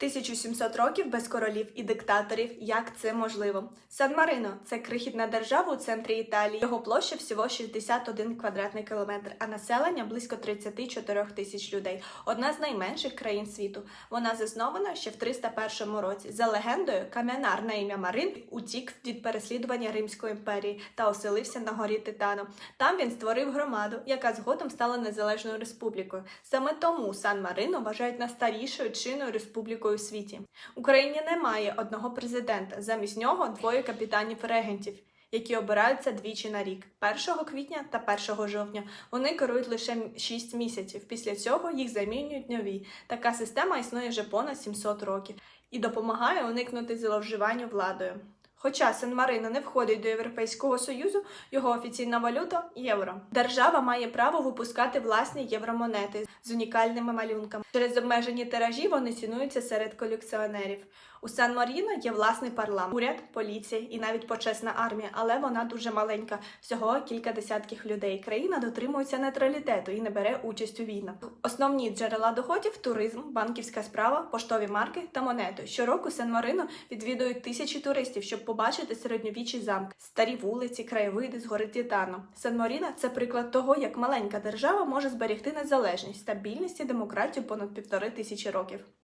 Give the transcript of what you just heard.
1700 років без королів і диктаторів. Як це можливо? Сан-Марино це крихітна держава у центрі Італії. Його площа всього 61 квадратний кілометр, а населення близько 34 тисяч людей. Одна з найменших країн світу. Вона заснована ще в 301 році. За легендою, кам'янар на ім'я Марин утік від переслідування Римської імперії та оселився на горі Титану. Там він створив громаду, яка згодом стала незалежною республікою. Саме тому Сан-Марино вважають найстарішою чинною республікою у світі. В Україні немає одного президента. Замість нього двоє капітанів регентів. Які обираються двічі на рік 1 квітня та 1 жовтня. Вони керують лише 6 місяців. Після цього їх замінюють нові. Така система існує вже понад 700 років і допомагає уникнути зловживанню владою. Хоча Сан-Марино не входить до Європейського Союзу, його офіційна валюта євро. Держава має право випускати власні євромонети з унікальними малюнками. Через обмежені тиражі вони цінуються серед колекціонерів. У Сан-Маріно є власний парламент, уряд, поліція і навіть почесна армія, але вона дуже маленька, всього кілька десятків людей. Країна дотримується нейтралітету і не бере участь у війнах. Основні джерела доходів туризм, банківська справа, поштові марки та монети. Щороку Сан-Марино відвідують тисячі туристів, щоб побачити середньовічі замки, старі вулиці, краєвиди з гори Титану. Сан-Маріно – це приклад того, як маленька держава може зберігти незалежність, стабільність і демократію понад півтори тисячі років.